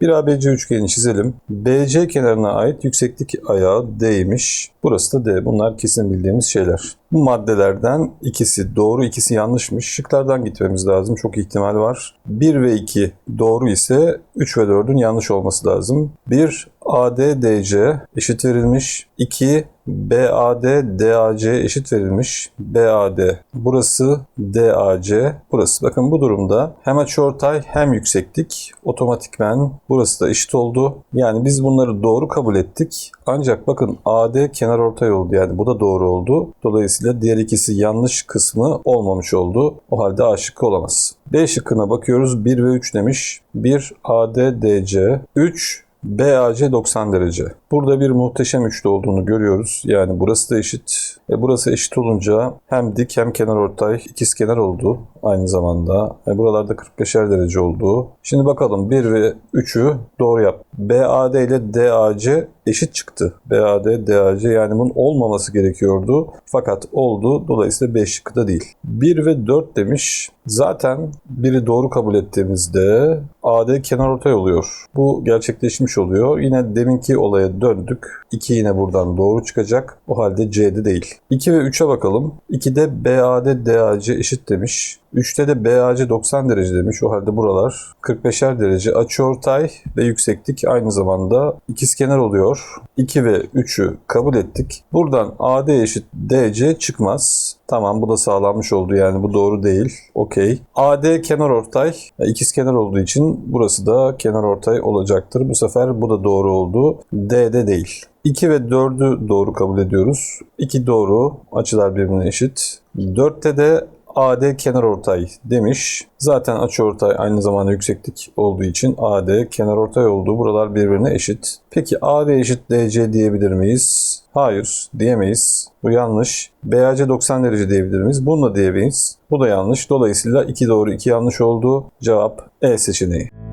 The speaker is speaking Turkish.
Bir ABC üçgeni çizelim. BC kenarına ait yükseklik ayağı D'ymiş. Burası da D. Bunlar kesin bildiğimiz şeyler. Bu maddelerden ikisi doğru, ikisi yanlışmış. Şıklardan gitmemiz lazım. Çok ihtimal var. 1 ve 2 doğru ise 3 ve 4'ün yanlış olması lazım. 1 ADDC eşit verilmiş. 2 BAD DAC eşit verilmiş. BAD burası DAC burası. Bakın bu durumda hem açıortay hem yükseklik otomatikmen burası da eşit oldu. Yani biz bunları doğru kabul ettik. Ancak bakın AD kenar ortay oldu. Yani bu da doğru oldu. Dolayısıyla diğer ikisi yanlış kısmı olmamış oldu. O halde A şıkkı olamaz. B şıkkına bakıyoruz. 1 ve 3 demiş. 1 ADDC 3 BAC 90 derece. Burada bir muhteşem üçlü olduğunu görüyoruz. Yani burası da eşit. E burası eşit olunca hem dik hem kenar ortay ikizkenar oldu aynı zamanda. E buralarda 45'er derece oldu. Şimdi bakalım 1 ve 3'ü doğru yap. BAD ile DAC eşit çıktı. BAD, DAC yani bunun olmaması gerekiyordu. Fakat oldu. Dolayısıyla 5 şıkkı değil. 1 ve 4 demiş. Zaten biri doğru kabul ettiğimizde AD kenar ortay oluyor. Bu gerçekleşmiş oluyor. Yine deminki olaya döndük. 2 yine buradan doğru çıkacak. O halde C'de değil. 2 ve 3'e bakalım. 2'de BAD, DAC eşit demiş. 3'te de BAC 90 derece demiş. O halde buralar 45'er derece açıortay ve yükseklik aynı zamanda ikizkenar oluyor. 2 ve 3'ü kabul ettik. Buradan AD eşit DC çıkmaz. Tamam bu da sağlanmış oldu yani bu doğru değil. Okey. AD kenar ortay. ikizkenar olduğu için burası da kenar ortay olacaktır. Bu sefer bu da doğru oldu. D'de değil. 2 ve 4'ü doğru kabul ediyoruz. 2 doğru. Açılar birbirine eşit. 4'te de AD kenar ortay demiş. Zaten açı ortay aynı zamanda yükseklik olduğu için AD kenar ortay olduğu buralar birbirine eşit. Peki AD eşit DC diyebilir miyiz? Hayır diyemeyiz. Bu yanlış. BAC 90 derece diyebilir miyiz? Bunu da diyemeyiz. Bu da yanlış. Dolayısıyla 2 doğru 2 yanlış oldu. Cevap E seçeneği.